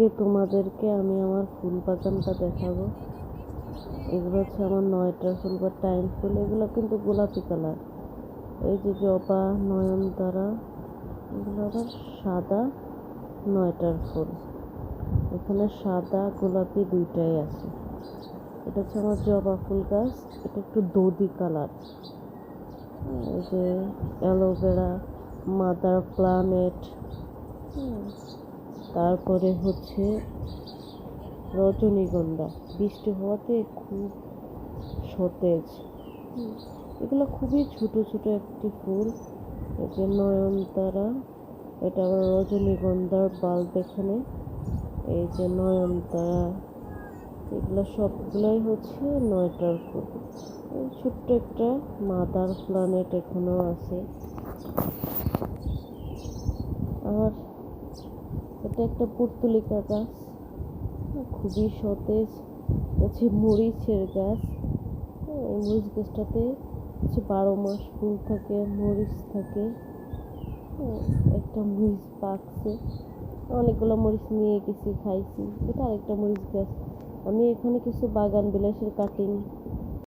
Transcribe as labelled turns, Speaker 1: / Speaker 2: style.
Speaker 1: আজকে তোমাদেরকে আমি আমার ফুল বাগানটা দেখাবো। এগুলো হচ্ছে আমার নয়টার ফুল বা টাইম ফুল, এগুলো কিন্তু গোলাপি কালার। এই যে জবা, নয়নতারা, এগুলো আবার সাদা, নয়টার ফুল। এখানে সাদা, গোলাপি দুইটাই আছে। এটা হচ্ছে আমার জবা ফুল গাছ, এটা একটু দধি কালার। এই যে অ্যালোভেরা, মাদার প্লানেট তারপরে হচ্ছে রজনীগন্ধা। বৃষ্টি হওয়াতে খুব সতেজ। এগুলো খুবই ছোট ছোট একটি ফুল। যে নয়নতারা, এটা আবার রজনীগন্ধার বাল্ব এখানে। এই যে নয়নতারা, এগুলো সবগুলোই হচ্ছে নয়টার ফুল। ছোট্ট একটা মাদার প্ল্যানেট এখানেও আছে। আর এটা একটা পুর্তুলিকা গাছ খুবই সতেজ হচ্ছে মরিচের গাছ। হ্যাঁ, এই মরিচ গাছটাতে হচ্ছে বারো মাস ফুল থাকে মরিচ থাকে। হ্যাঁ, একটা মরিচ পাকছে। অনেকগুলো মরিচ নিয়ে গেছি খাইছি। এটা আরেকটা মরিচ গাছ। আমি এখানে কিছু বাগান বিলাসের কাটিং